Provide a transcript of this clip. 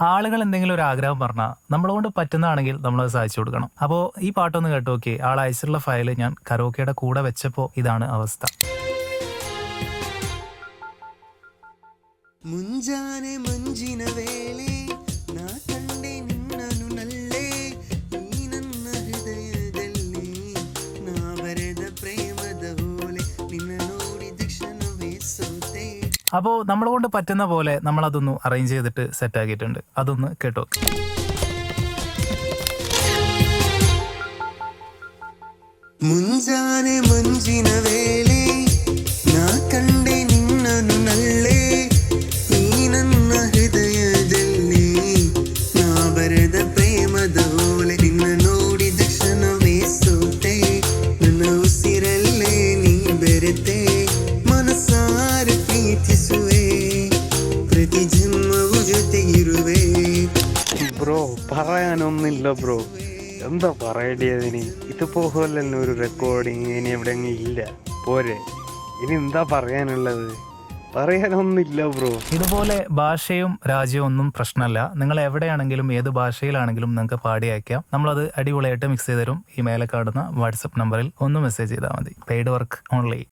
ആളുകൾ എന്തെങ്കിലും ഒരു ആഗ്രഹം പറഞ്ഞാൽ നമ്മളുകൊണ്ട് പറ്റുന്നതാണെങ്കിൽ നമ്മളത് സാധിച്ചു കൊടുക്കണം. അപ്പോൾ ഈ പാട്ടൊന്ന് കേട്ട് ഓക്കെ ആൾ അയച്ചിട്ടുള്ള ഫയൽ ഞാൻ കരോക്കയുടെ കൂടെ വെച്ചപ്പോൾ ഇതാണ് അവസ്ഥ. മുഞ്ചാനെ മഞ്ചിന വേളേ അപ്പോൾ നമ്മളെ കൊണ്ട് പറ്റുന്ന പോലെ നമ്മൾ അതൊന്ന് അറേഞ്ച് ചെയ്തിട്ട് സെറ്റ് ആക്കിയിട്ടുണ്ട്. അതൊന്ന് കേട്ടോ മുഞ്ചാനെ മുഞ്ചിന വേളി ബ്രോ പറയാനൊന്നില്ല ബ്രോ. എന്താ പറയടി ഇത് ഇതുപോലെ ഒരു റെക്കോർഡിങ് ഇനി എവിടെ ഇല്ല. പോരെ. ഇനി എന്താ പറയാനുള്ളത്? പറയാനൊന്നില്ല ബ്രോ. ഇതുപോലെ ഭാഷയും രാജ്യവും ഒന്നും പ്രശ്നമല്ല. നിങ്ങൾ എവിടെയാണെങ്കിലും ഏത് ഭാഷയിലാണെങ്കിലും നിങ്ങൾക്ക് പാടി അയക്കാം. നമ്മളത് അടിപൊളിയായിട്ട് മിക്സ് ചെയ്ത് തരും. ഈ മേലെ കാണുന്ന വാട്സപ്പ് നമ്പറിൽ ഒന്ന് മെസ്സേജ് ചെയ്താൽ മതി. Paid work only